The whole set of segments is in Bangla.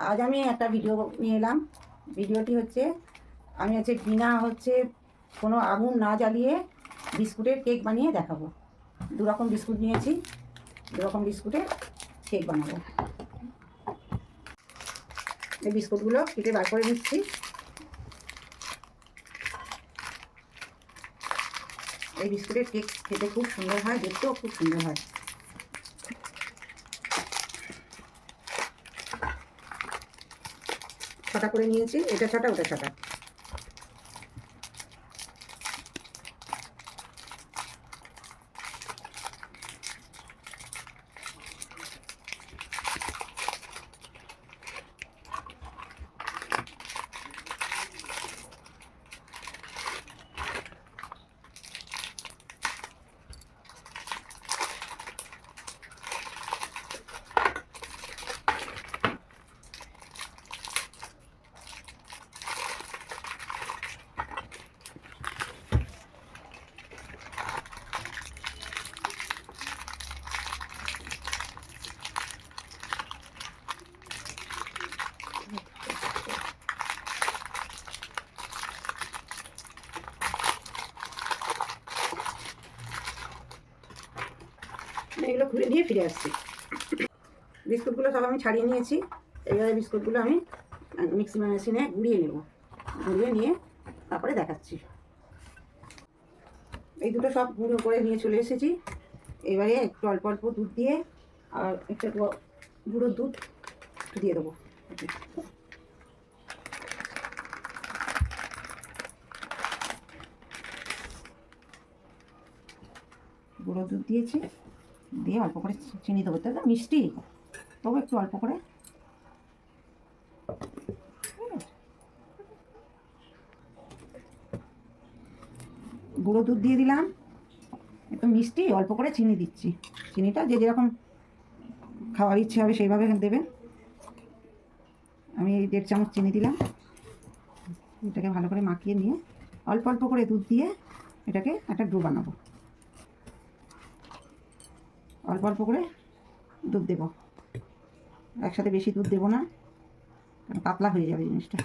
আজ আমি একটা ভিডিও নিয়ে এলাম। ভিডিওটি হচ্ছে, আমি হচ্ছে বিনা হচ্ছে কোনো আগুন না জ্বালিয়ে বিস্কুটের কেক বানিয়ে দেখাবো। দু রকম বিস্কুট নিয়েছি দু রকম বিস্কুটের কেক বানাবো। এই বিস্কুটগুলো কেটে বার করে নিচ্ছি। এই বিস্কুটের কেক খেতে খুব সুন্দর হয়, দেখতেও খুব সুন্দর হয়। ছটা করে নিয়েছি এটা ছটা ওটা ছটা এগুলো খুলে দিয়ে ফিরে আসছি। বিস্কুটগুলো সব আমি ছাড়িয়ে নিয়েছি। এইভাবে বিস্কুটগুলো আমি মিক্সি মেশিনে গুঁড়িয়ে নেব। গুঁড়িয়ে নিয়ে তারপরে দেখাচ্ছি। এই দুটো সব গুঁড়ো করে নিয়ে চলে এসেছি। এবারে একটু অল্প অল্প দুধ দিয়ে আর একটু গুঁড়োর দুধ দিয়ে দেবো। গুঁড়ো দুধ দিয়েছি। দিয়ে অল্প করে চিনি দেবো তো? মিষ্টি। তবু একটু অল্প করে। গুঁড়ো দুধ দিয়ে দিলাম। একটু মিষ্টি, অল্প করে চিনি দিচ্ছি। চিনিটা যে যেরকম খাওয়ার ইচ্ছে হবে সেইভাবে দেবেন। আমি দেড় চামচ চিনি দিলাম। এটাকে ভালো করে মাখিয়ে নিয়ে অল্প অল্প করে দুধ দিয়ে এটাকে একটা ডো বানাবো। অল্প অল্প করে দুধ দেবো। একসাথে বেশি দুধ দেবো না, কারণ পাতলা হয়ে যাবে জিনিসটা।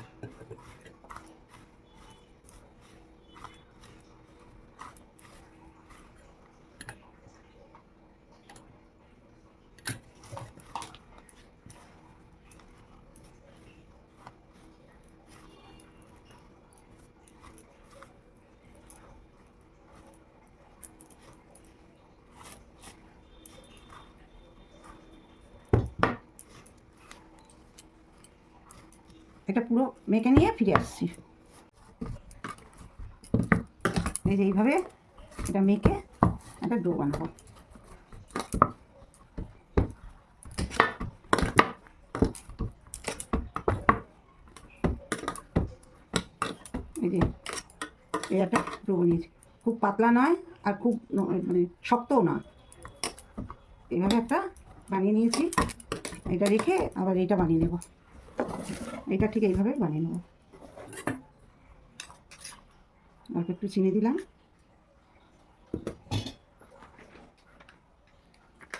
এটা পুরো মেখে নিয়ে ফিরে আসছি। এই যে এইভাবে এটা মেখে একটা ডো বানাবো। এই যে এই একটা ডো বানিয়েছি। খুব পাতলা নয় আর খুব মানে শক্তও না এইভাবে একটা বানিয়ে নিয়েছি। এটা রেখে আবার এইটা বানিয়ে নেব। এটা ঠিক এইভাবে বানিয়ে নেব। অল্প একটু চিনি দিলাম।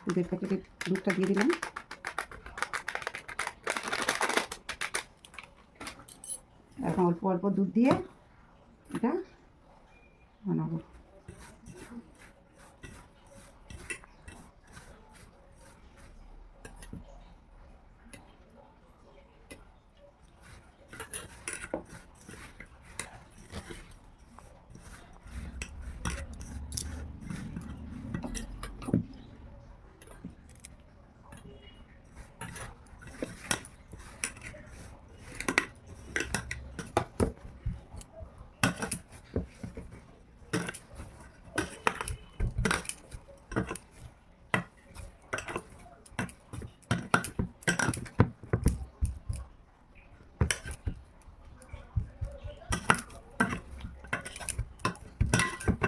দুধের প্যাকেটের দুধটা দিয়ে দিলাম। এখন অল্প অল্প দুধ দিয়ে এটা বানাবো।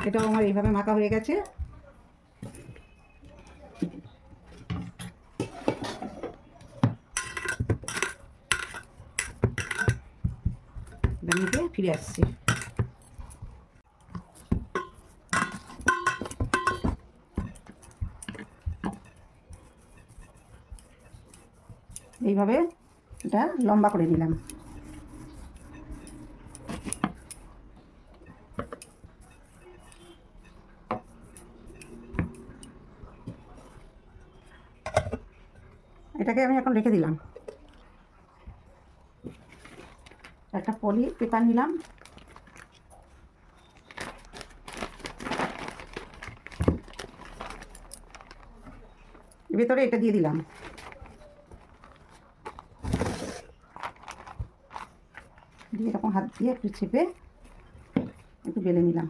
এটাও আমার এইভাবে মাখা হয়ে গেছে। ফিরে আসছি। এইভাবে এটা লম্বা করে নিলাম। এটাকে আমি এখন রেখে দিলাম। একটা পলি পেপার নিলাম। ভেতরে এটা দিয়ে দিলাম। দিয়ে এরকম হাত দিয়ে একটু চেপে একটু বেলে নিলাম।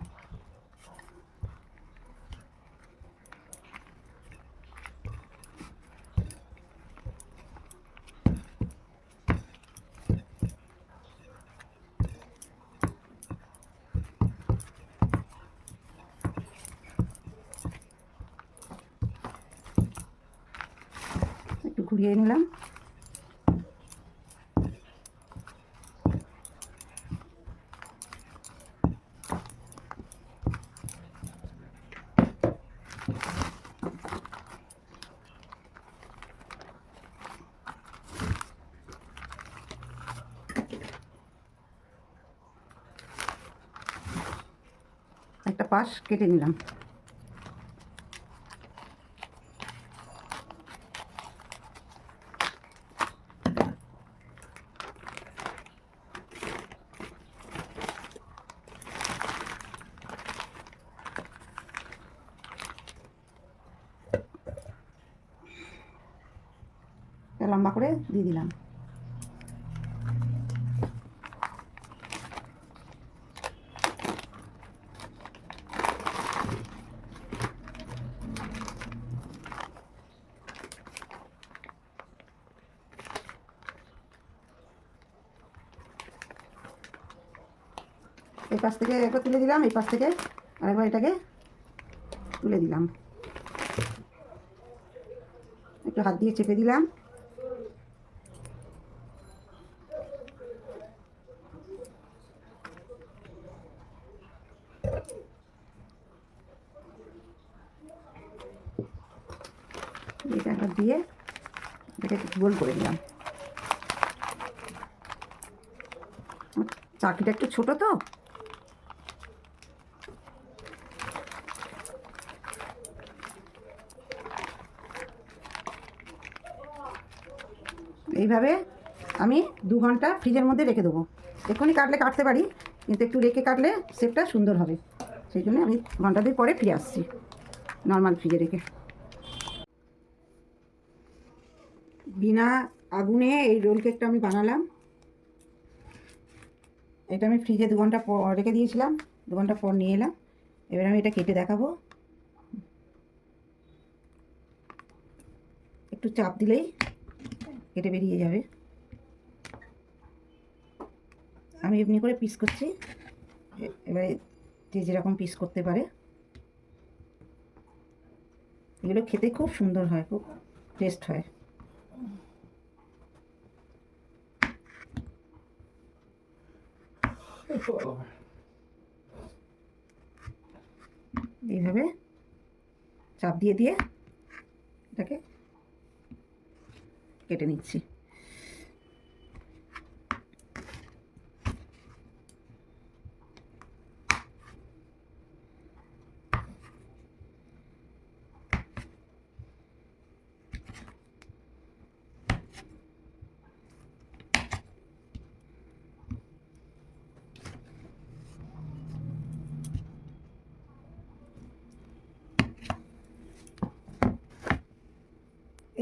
একটু ঘুরিয়ে নিলাম একটা পাশ কেটে নিলাম লম্বা করে দিয়ে দিলাম। এই পাশ থেকে একবার তুলে দিলাম, এই পাশ থেকে আরেকবার এটাকে তুলে দিলাম। একটু হাত দিয়ে চেপে দিলাম এটা একবার দিয়ে এটাকে একটু গোল করে দিলাম চাকিটা একটু ছোট তো। এইভাবে আমি দু ঘণ্টা ফ্রিজের মধ্যে রেখে দেবো। এক্ষুনি কাটলে কাটতে পারি, কিন্তু একটু রেখে কাটলে শেপটা সুন্দর হবে। সেই জন্য আমি ঘণ্টা দুই পরে ফিরে আসছি, নর্মাল ফ্রিজে রেখে। বিনা আগুনে এই রোল কেকটা আমি বানালাম। এটা আমি ফ্রিজে দু ঘণ্টা পর রেখে দিয়েছিলাম, দু ঘণ্টা পর নিয়ে এলাম। এবার আমি এটা কেটে দেখাবো। একটু চাপ দিলেই কেটে বেরিয়ে যাবে। আমি এমনি করে পিস করছি। এবারে যে যেরকম পিস করতে পারে। এগুলো খেতে খুব সুন্দর হয়, খুব টেস্ট হয়। এইভাবে চাপ দিয়ে দিয়ে এটাকে কেটে নিচ্ছি।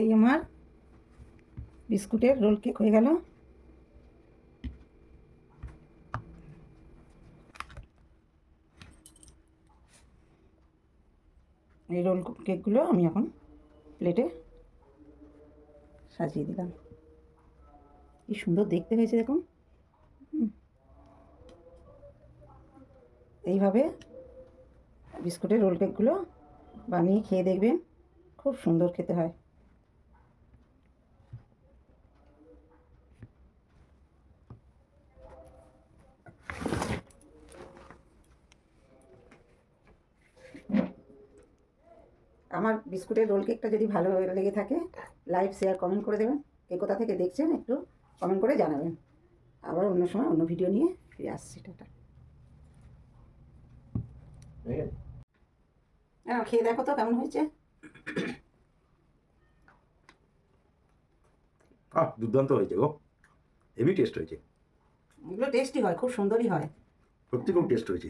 এই আমার বিস্কুটের রোল কেক হয়ে গেল। এই রোল কেকগুলো আমি এখন প্লেটে সাজিয়ে দিলাম। কি সুন্দর দেখতে হয়েছে দেখুন। এইভাবে বিস্কুটের রোল কেকগুলো বানিয়ে খেয়ে দেখবেন, খুব সুন্দর খেতে হয়। আমার বিস্কুটের রোল কেকটা যদি ভালো লেগে থাকে লাইক শেয়ার কমেন্ট করে দেবেন। কে কোথা থেকে দেখছেন একটু কমেন্ট করে জানাবেন। আবার অন্য সময় অন্য ভিডিও নিয়ে ফিরে আসছি টাটা। হ্যাঁ। খেয়ে দেখো তো কেমন হয়েছে। আহ দুর্দান্ত হয়েছে গো। হেভি টেস্ট হয়েছে। এগুলো টেস্টি হয় খুব সুন্দরই হয়। সত্যি খুব টেস্ট হয়েছে।